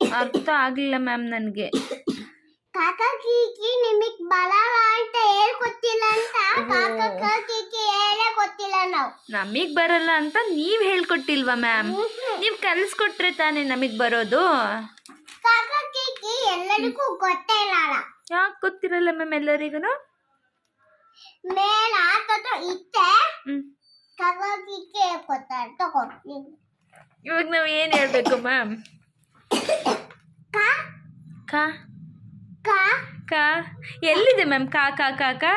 ಅರ್ಥ ಆಗ್ಲಿಲ್ಲ ಮ್ಯಾಮ್ ನನಗೆ. ಕಾಕ ಕೀಕಿ ನಿಮಗ್ ಬಲ ಅಂತ ಹೇಳ್ಕೊತಿಲ್ಲ ಅಂತ ಕಾಕ ಕೀಕಿ ಹೇಳೇ ಗೊತ್ತಿಲ್ಲ ನಾವು. ನಮಗ್ ಬರಲ್ಲ ಅಂತ ನೀವು ಹೇಳ್ಕೊಟ್ಟಿಲ್ವಾ ಮ್ಯಾಮ್? ನೀವು ಕಲ್ಸ್ಕೊಟ್ರೆ ತಾನೆ ನಮಗೆ ಬರೋದು? ಕಾಕ ಕೀಕಿ ಎಲ್ಲರಿಗೂ ಗೊತ್ತೇ ಇಲ್ಲ ಯಾಕೆ ಗೊತ್ತಿರಲ್ಲ ಮ್ಯಾಮ್ ಎಲ್ಲರಿಗೂ ಮೇಲೆ ಆತದ ಇತ್ತೆ. ಕಾಕಾ ಕಾಕ ಕೀಕಿ ಹೇಳ್ಕೊತಾರೆ ತಗೋ ಇವಾಗ ನಾವು ಏನು ಹೇಳಬೇಕು ಮ್ಯಾಮ್ ಕಾ? ಕಾ? ಕಾ? ಕಾ? ಎಲ್ಲಿದೆ ಮ್ಯಾಮ್ ಕಾ ಕಾ ಕಾ ಕಾ?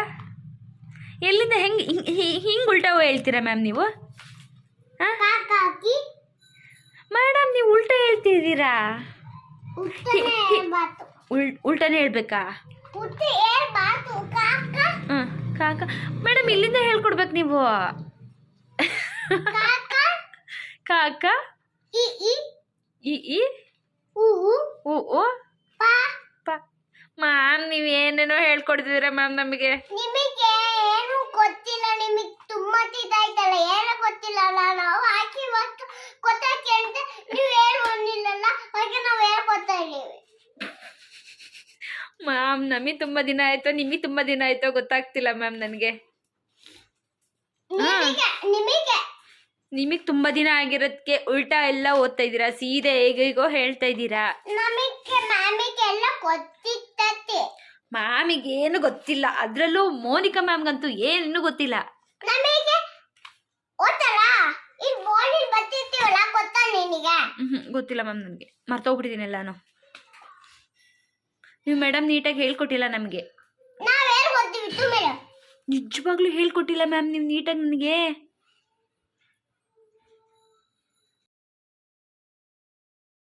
ಎಲ್ಲಿದೆ ಹೆಂಗೆ ಹಿಂಗೆ ಉಲ್ಟಾವು ಹೇಳ್ತೀರಾ ಮ್ಯಾಮ್ ನೀವು? ಮೇಡಮ್ ನೀವು ಉಲ್ಟಾ ಹೇಳ್ತಿದ್ದೀರಾ? ಉಲ್ಟಾನೆ ಹೇಳ್ಬೇಕಾ? ಹಾಂ ಕಾಕ ಮೇಡಮ್ ಇಲ್ಲಿಂದ ಹೇಳ್ಕೊಡ್ಬೇಕು ನೀವು. ಕಾಕ ಕಾಕ ಇ ಇ ಇ ಈ ಉ ಉ ಉ ಪಾ. ಪ. ಮ್ಯಾಮ್ ನೀವು ಏನೇನೋ ಹೇಳ್ಕೊಡ್ತಿದ್ದೀರಾ ಮ್ಯಾಮ್ ನಮಗೆ? ನಿಮಗೆ ಏನು ಗೊತ್ತಿಲ್ಲ ನಿಮಗೆ ತುಂಬಾ ಇದಾಯ್ತಲ್ಲ ಏನು ಗೊತ್ತಿಲ್ಲ ನಾವು ಹಾಕಿ ಇವತ್ತು ಗೊತ್ತಾಯ್ತು ಅಂತ ನೀವು ಏನು ಬಂದಿಲ್ಲಲ್ಲ ಹಾಗೆ ನಾವು ಹೇಳ್ಕೊತಾ ಇದ್ದೀವಿ. ಮ್ಯಾಮ್ ನಮಗೆ ತುಂಬಾ ದಿನ ಆಯಿತು ನಿಮಗೆ ತುಂಬಾ ದಿನ ಆಯಿತೋ ಗೊತ್ತಾಗ್ತಿಲ್ಲ ಮ್ಯಾಮ್ ನನಗೆ. ನಿಮಗೆ ನಿಮಗೆ ತುಂಬಾ ದಿನ ಆಗಿರೋದಕ್ಕೆ ಉಲ್ಟಾ ಎಲ್ಲ ಓದ್ತಾ ಇದೀರಾ ಸೀದೆ ಹೇಗೋ ಹೇಳ್ತಾ ಇದ್ದೀರಾ? ನಮಗೆ ಗೊತ್ತಿತ್ತತೆ. ಮ್ಯಾಮಿಗೆ ಏನು ಗೊತ್ತಿಲ್ಲ. ಅದರಲ್ಲೂ ಮೋನಿಕಾ ಮ್ಯಾಮ್ಗಂತೂ ಏನು ಗೊತ್ತಿಲ್ಲ. ನಮಗೆ ಗೊತ್ತಲ್ಲ ಈ ಬೋರ್ಡಿ ಬರ್ತಿರ್ತೀವಲ್ಲ ಗೊತ್ತಾ ನಿನಗೆ? ಹ್ಞೂ ಗೊತ್ತಿಲ್ಲ ಮ್ಯಾಮ್ ನನಗೆ ಮರ್ತೋಗ್ಬಿಟ್ಟಿದ್ದೀನಿ ಎಲ್ಲಾನು. ನೀವು ಮೇಡಮ್ ನೀಟಾಗಿ ಹೇಳ್ಕೊಟ್ಟಿಲ್ಲ ನಮಗೆ. ಮೇಡಮ್. ನಿಜವಾಗ್ಲೂ ಹೇಳ್ಕೊಟ್ಟಿಲ್ಲ ಮ್ಯಾಮ್ ನೀವು ನೀಟಾಗಿ ನನಗೆ?